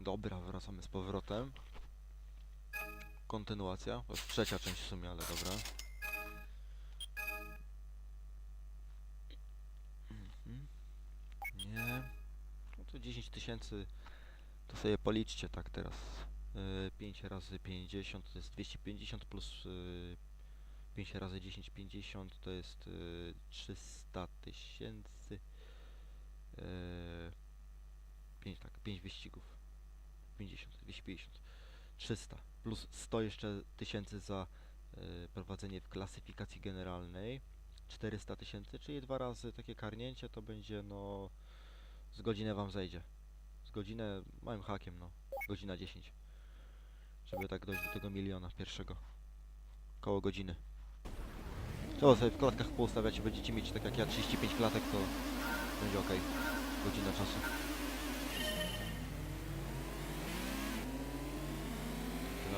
Dobra, wracamy z powrotem. Kontynuacja. To jest trzecia część w sumie, ale dobra. Mhm. Nie. No to 10 tysięcy. To sobie policzcie tak teraz. Yy, 5 razy 50 to jest 250 plus yy, 5 razy 10 50 to jest yy, 300 tysięcy. Yy, 5 tak, 5 wyścigów. 50, 250, 300 plus 100 jeszcze tysięcy za y, prowadzenie w klasyfikacji generalnej 400 tysięcy, czyli dwa razy takie karnięcie to będzie no z godzinę wam zejdzie. Z godzinę małym hakiem no, godzina 10. Żeby tak dojść do tego miliona pierwszego. Koło godziny. To sobie w klatkach poustawiacie, będziecie mieć tak jak ja 35 klatek to będzie ok. Godzina czasu.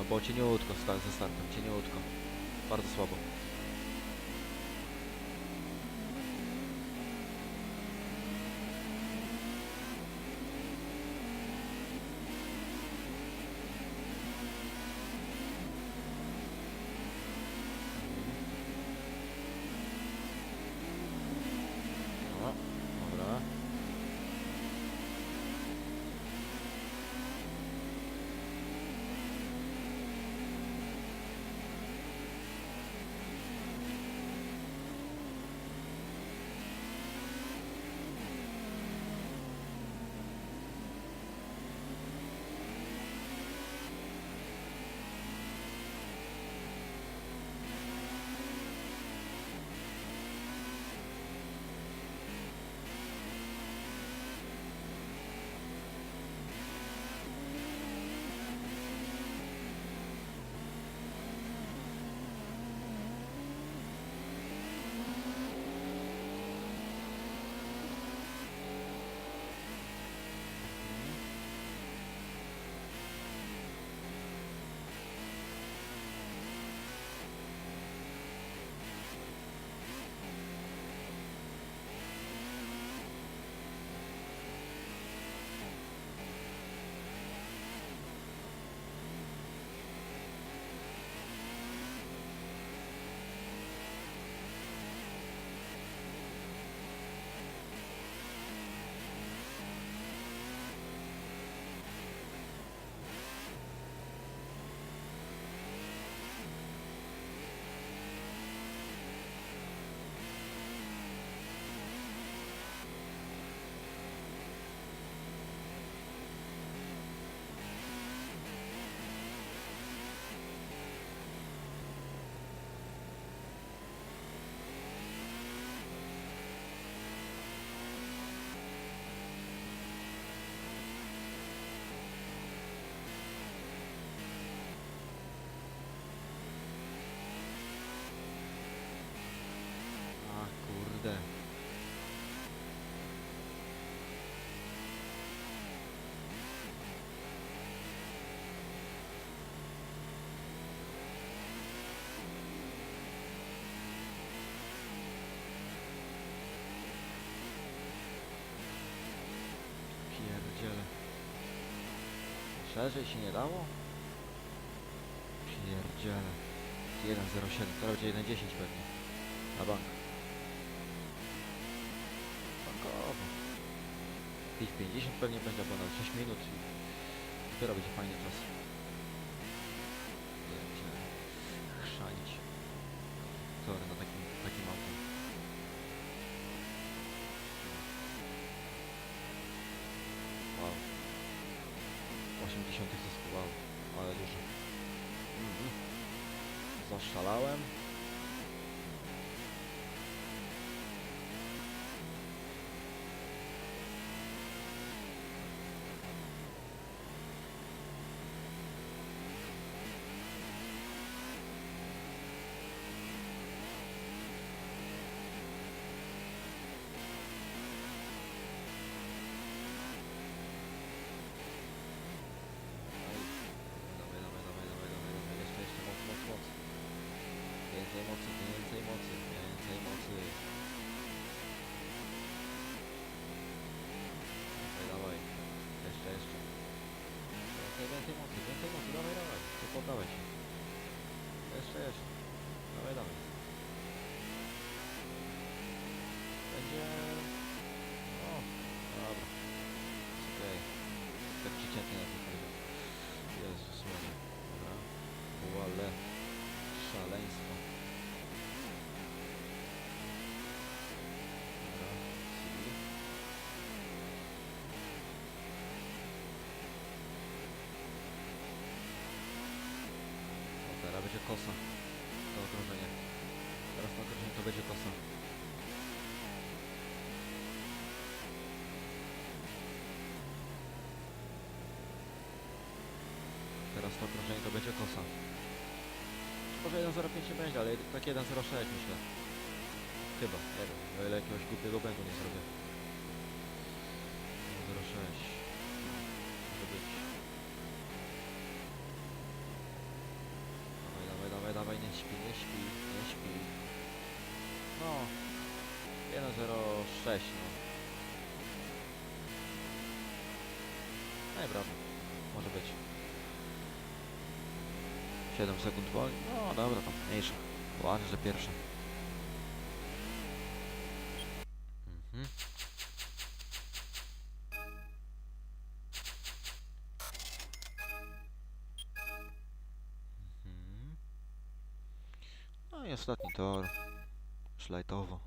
No bo cieniutko sta ze startem, cieniutko. Bardzo słabo. Szerzej się nie dało? Pierdziele. 1.07, to będzie 1.10 pewnie. Na bank. Bankowo. 5.50 pewnie będzie, bo na 6 minut i dopiero będzie fajny czas. Nie wiem, się chrzanić. Sorry, na takim, takim autem. Wow. 80 zysku, wow. Ale dużo. Mhm. Zaszalałem. Dawaj, dawaj, dawaj, dawaj, dawaj, dawaj, jeszcze, jeszcze, moc, moc, moc. więcej mocy, więcej mocy, dawaj, dawaj, nie poddawaj się. Jeszcze, jeszcze, dawaj, dawaj. Będzie... O, dobra. Okej. Tak przeciętnie na tym powiedział. Jezus Maria. Dobra. Łale. Szaleństwo. Dobra. CV. O, teraz będzie kosa. To okrążenie. Teraz na okrążenie to będzie kosa. Teraz to okrążenie to będzie kosa. Może 1.05 nie będzie, ale tak 1.06 myślę. Chyba, nie wiem, o ile jakiegoś głupiego błędu nie zrobię. 1.06 Może być. Dawaj, dawaj, dawaj, dawaj, nie śpi, nie śpi, nie śpi. No. 1.06 no. No i brawo. Może być. 7 sekund wolniej. No dobra, tam mniejsza. Ładnie, że pierwsze. Ostatni tor. Szlajtowo.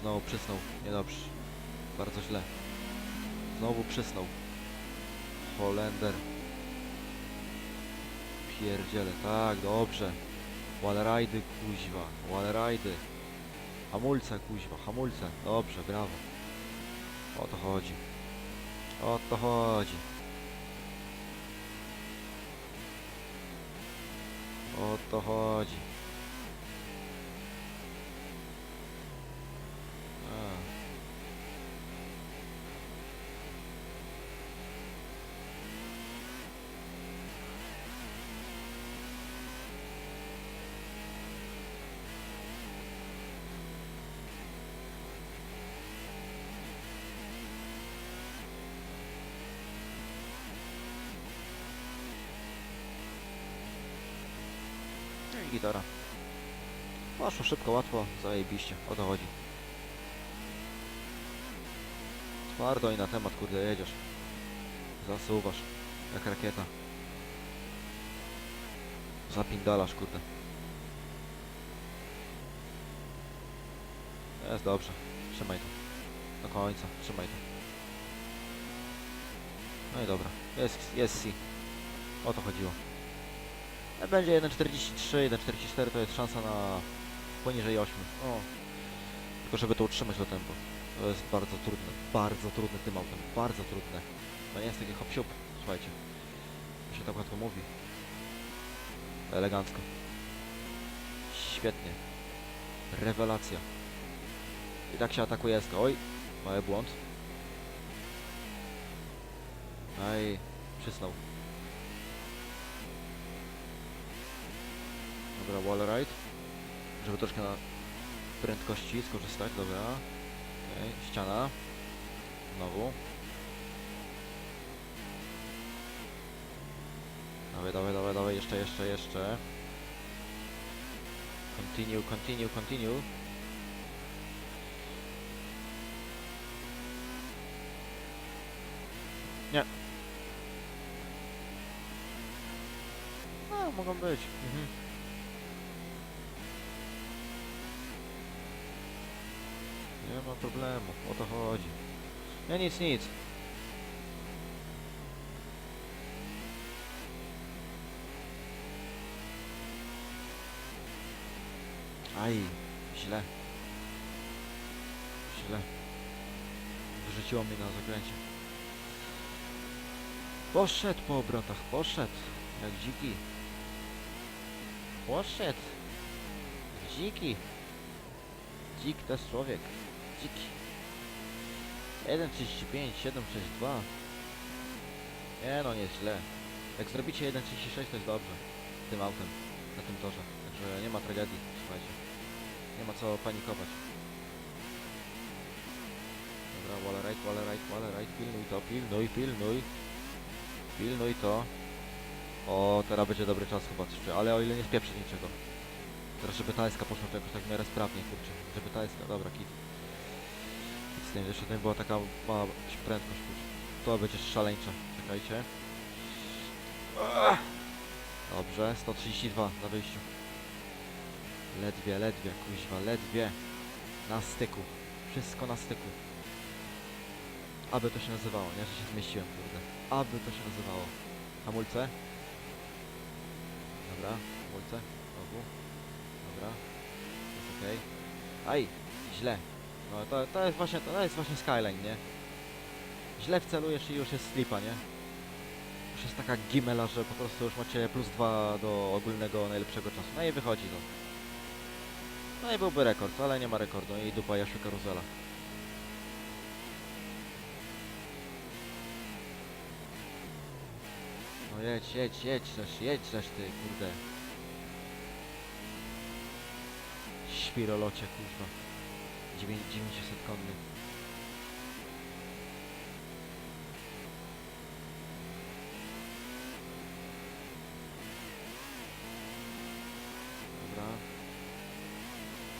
Znowu przysnął. Niedobrze. Bardzo źle. Znowu przysnął. Holender. Pierdziele. Tak, dobrze. Wallridy, kuźwa. Wallridy. Hamulce, kuźwa. Hamulce. Dobrze, brawo. O to chodzi. O to chodzi. O to chodzi. A. No i gitara. Poszło szybko, łatwo, zajebiście, o to chodzi. Twardo i na temat, kurde, jedziesz. Zasuwasz, jak rakieta. Zapindalasz, kurde. Jest dobrze, trzymaj to. Do końca, trzymaj to. No i dobra, jest, jest C. O to chodziło. Będzie 1.43, 1.44 to jest szansa na poniżej 8. O. Tylko żeby to utrzymać to tempo. To jest bardzo trudne, bardzo trudne tym autem, bardzo trudne. To nie jest takie hop siup, słuchajcie. To się tak łatwo mówi. Elegancko. Świetnie. Rewelacja. I tak się atakuje Eska. Oj, mały błąd. Aj, przysnął. Dobra, wall ride. Żeby troszkę na prędkości skorzystać, dobra. Okej, ściana. Znowu. Dawaj, dawaj, dawaj, dawaj, jeszcze, jeszcze, jeszcze. Continue, continue, continue. Nie. No, mogą być. Mhm. Nie ma problemu, o to chodzi. Nie, nic, nic. Aj, źle. Źle. Wyrzuciło mnie na zakręcie. Poszedł po obrotach, poszedł. Jak dziki. Poszedł. Dziki. Dzik to jest człowiek. Dziki. 1.35, 7.62. Nie no, nie źle. Jak zrobicie 1.36 to jest dobrze. Tym autem, na tym torze. Także nie ma tragedii, słuchajcie. Nie ma co panikować. Dobra, wall right, wall right, wall right, pilnuj to, pilnuj, pilnuj. Pilnuj to. O, teraz będzie dobry czas chyba trzy, ale o ile nie spieprzy niczego. Teraz żeby ta eska poszła to jakoś tak w miarę sprawnie, kurczę. Żeby ta eska, dobra, kit. Kit z tym, jeszcze tutaj była taka mała prędkość. To będzie szaleńcze, czekajcie. Dobrze, 132 na wyjściu. Ledwie, ledwie, kuźwa, ledwie. Na styku. Wszystko na styku. Aby to się nazywało, nie? Że się zmieściłem, kurde. Aby to się nazywało. Hamulce. Dobra, hamulce. Znowu. Dobra. Jest okej. Aj! Źle. No to, to jest właśnie, to jest właśnie Skyline, nie? Źle wcelujesz i już jest slipa, nie? Już jest taka gimela, że po prostu już macie plus dwa do ogólnego najlepszego czasu. No i wychodzi to. No i byłby rekord, ale nie ma rekordu i dupa Jasiu Karuzela. No jedź, jedź, jedź też, jedź też ty, kurde. Świrolocie, kuźwa. Dziewię- 900 konny. Dobra.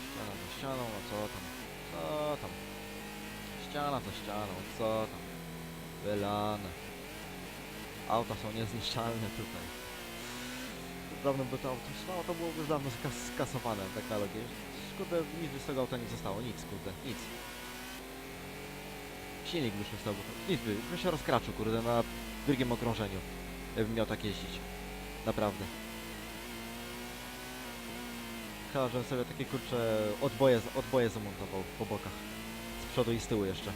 Ściana za ścianą, a co tam? Co tam? Ściana za ścianą, co tam? Wylane. Auta są niezniszczalne tutaj. Dawno by to auto szło, to byłoby dawno skas skasowane, tak na logię. Kurde, nic by z tego auta nie zostało, nic, kurde, nic. Silnik byśmy z tego, nic by, bym się rozkraczył, kurde, na drugim okrążeniu. Jakbym miał tak jeździć. Naprawdę. Chyba, żebym sobie takie kurcze odboje, odboje zamontował po bokach. Z przodu i z tyłu jeszcze.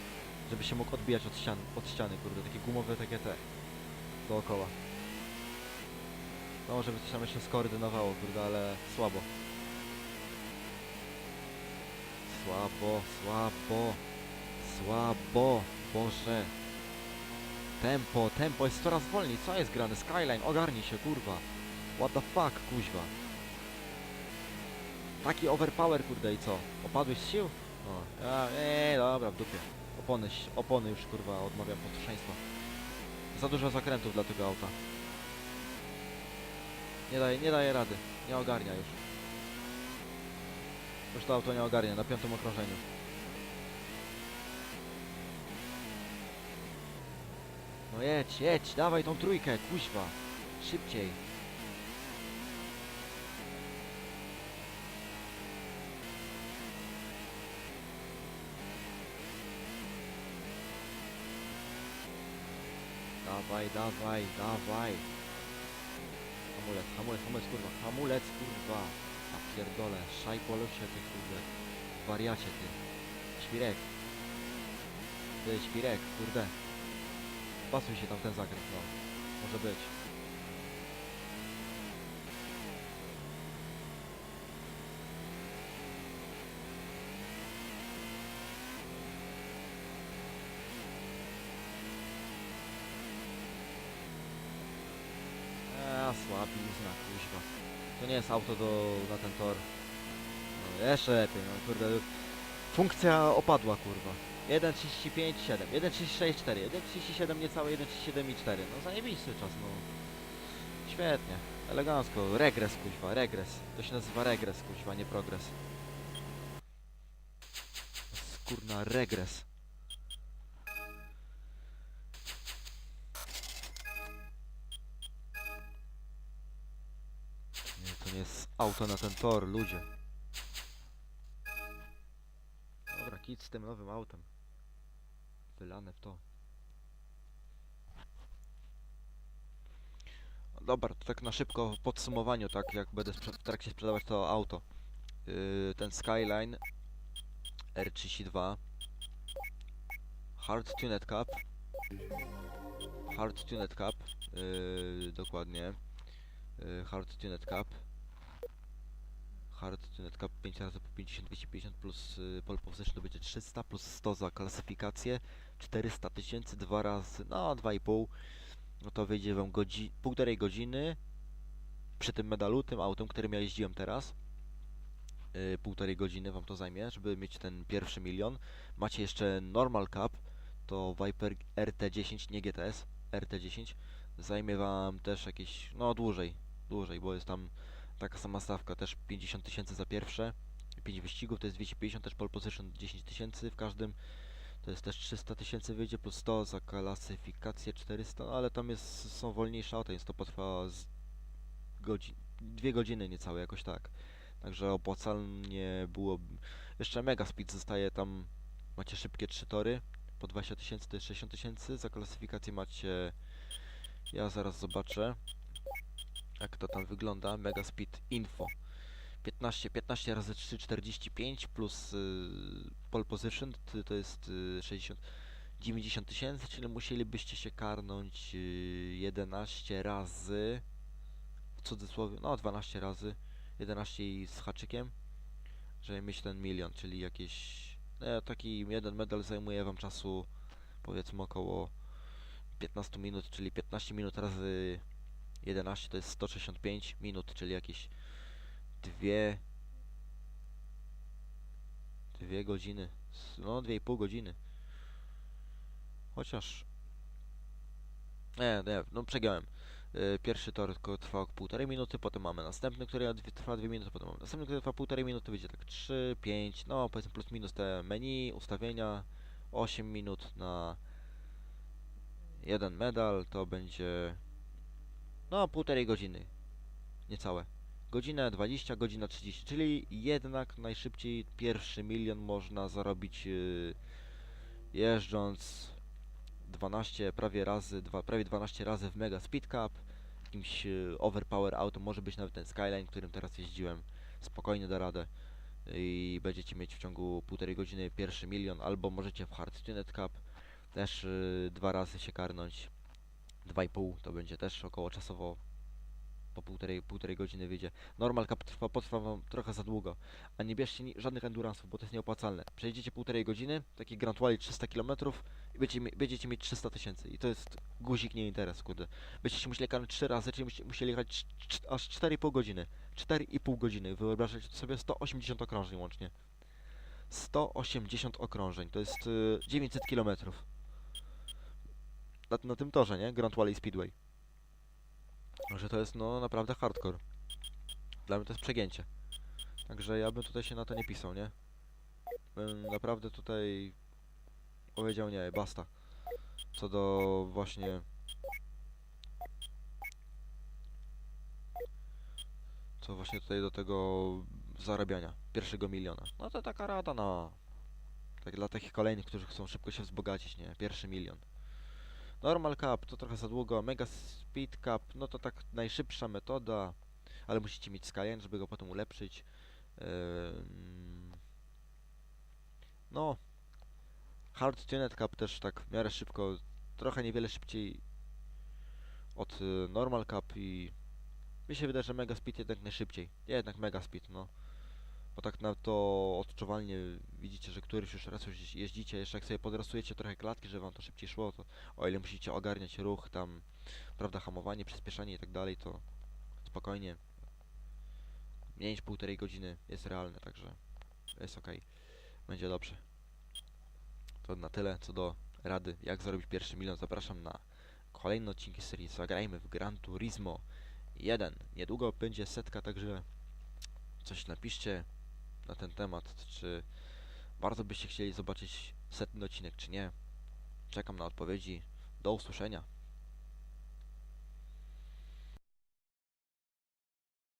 Żeby się mógł odbijać od ścian, od ściany, kurde, takie gumowe, takie te. Dookoła. No, żeby coś tam jeszcze skoordynowało, kurde, ale słabo. Słabo, słabo, słabo, Boże. Tempo, tempo jest coraz wolniej, co jest grane? Skyline, ogarnij się, kurwa. What the fuck, kuźwa. Taki overpower, kurde, i co? Opadłeś z sił? O, ja, eee, dobra, w dupie. Opony, opony już, kurwa, odmawiam posłuszeństwa. Za dużo zakrętów dla tego auta. Nie daje, nie daje rady. Nie ogarnia już. Już to auto nie ogarnia na piątym okrążeniu. No jedź, jedź, dawaj tą trójkę, kuźwa. Szybciej. Dawaj, dawaj, dawaj. Hamulec, hamulec, hamulec, kurwa, hamulec, kurwa. A pierdolę, szajpolusie ty, kurde. Wariacie ty. Świrek. Ty, świrek, kurde. Pasuj się tam ten zakręt, no. Może być. Eee, słabizna, kuźwa. To nie jest auto do, na ten tor. No, jeszcze lepiej, no kurde. Funkcja opadła, kurwa. 1.35,7, 1.36,4, 1.37 niecałe 1.37,4. No zajebisty czas, no. Świetnie, elegancko. Regres, kuźwa, regres. To się nazywa regres, kuźwa, nie progres. Kurna, regres. Jest auto na ten tor, ludzie. Dobra, kit z tym nowym autem. Wylane w to. No Dobra, to tak na szybko w podsumowaniu, tak jak będę w trakcie sprzedawać to auto. Yy, ten Skyline R32 Hard Tuned Cup Hard Tuned Cup yy, dokładnie yy, Hard Tuned Cup Hard Tuned Cup 5 razy po 50, 250 plus y, pole to będzie 300 plus 100 za klasyfikację 400 tysięcy, dwa razy, no 2,5 no to wyjdzie wam godzi półtorej godziny przy tym medalu, tym autem, którym ja jeździłem teraz. Yy, półtorej godziny wam to zajmie, żeby mieć ten pierwszy milion. Macie jeszcze Normal Cup, to Viper RT10, nie GTS, RT10. Zajmie wam też jakieś, no dłużej, dłużej, bo jest tam taka sama stawka, też 50 tysięcy za pierwsze. 5 wyścigów to jest 250, też pole position 10 tysięcy w każdym. To jest też 300 tysięcy wyjdzie plus 100 za klasyfikację 400, no ale tam jest, są wolniejsze auta, więc to potrwa z godzin, dwie godziny niecałe jakoś tak. Także opłacalnie było. Jeszcze Mega Speed zostaje tam. Macie szybkie 3 tory po 20 tysięcy to jest 60 tysięcy. Za klasyfikację macie. Ja zaraz zobaczę jak to tam wygląda. Mega Speed Info. 15, 15 razy 3, 45 plus y, pole position to, jest y, 60, 90 tysięcy, czyli musielibyście się karnąć y, 11 razy, w cudzysłowie, no 12 razy, 11 i z haczykiem, żeby mieć ten milion, czyli jakieś, no, taki jeden medal zajmuje wam czasu powiedzmy około 15 minut, czyli 15 minut razy 11 to jest 165 minut, czyli jakieś dwie dwie godziny no dwie i pół godziny. Chociaż nie, nie, no przegiąłem. Y, pierwszy tor tylko trwał półtorej minuty, potem mamy następny, który trwa dwie minuty, potem mamy następny, który trwa półtorej minuty, będzie tak 3, 5, no powiedzmy plus minus te menu, ustawienia 8 minut na jeden medal, to będzie no półtorej godziny. Niecałe. Godzinę 20, godzina 30, czyli jednak najszybciej pierwszy milion można zarobić yy, jeżdżąc 12 prawie razy, dwa, prawie 12 razy w Mega Speed Cup, jakimś yy, overpower auto, może być nawet ten Skyline, którym teraz jeździłem, spokojnie da radę. I będziecie mieć w ciągu półtorej godziny pierwszy milion, albo możecie w Hard Tuned Cup też yy, dwa razy się karnąć, 2,5 to będzie też około czasowo po półtorej, półtorej godziny wyjdzie. Normal Cup trwa, potrwa wam trochę za długo, a nie bierzcie ni- żadnych endurance'ów, bo to jest nieopłacalne. Przejdziecie półtorej godziny, taki Grand Wally 300 km i będziecie, będziecie mieć 300 tysięcy i to jest guzik nie interes, kurde. Będziecie musieli karnąć 3 razy, czyli musieli jechać aż 4,5 godziny. 4,5 godziny, wyobrażacie sobie 180 okrążeń łącznie. 180 okrążeń, to jest y, 900 km. Na, na tym torze, nie? Grand Wally Speedway. Że to jest no naprawdę hardcore. Dla mnie to jest przegięcie. Także ja bym tutaj się na to nie pisał, nie? Bym naprawdę tutaj powiedział nie, basta. Co do właśnie co właśnie tutaj do tego zarabiania pierwszego miliona. No to taka rada na tak dla takich kolejnych, którzy chcą szybko się wzbogacić, nie? Pierwszy milion. Normal Cup to trochę za długo, Mega Speed Cup, no to tak najszybsza metoda, ale musicie mieć Skyline, żeby go potem ulepszyć. No, Hard Tuned Cup też tak w miarę szybko, trochę niewiele szybciej od y, Normal Cup i mi się wydaje, że Mega Speed jednak najszybciej. Jednak Mega Speed, no. Bo tak na to odczuwalnie widzicie, że któryś już raz już jeździcie, jeszcze jak sobie podrasujecie trochę klatki, żeby wam to szybciej szło, to o ile musicie ogarniać ruch, tam, prawda, hamowanie, przyspieszanie i tak dalej, to spokojnie. Mniej niż półtorej godziny jest realne, także jest ok. Będzie dobrze. To na tyle co do rady, jak zarobić pierwszy milion. Zapraszam na kolejne odcinki serii Zagrajmy w Gran Turismo 1. Niedługo będzie setka, także coś napiszcie na ten temat, czy bardzo byście chcieli zobaczyć setny odcinek, czy nie. Czekam na odpowiedzi. Do usłyszenia.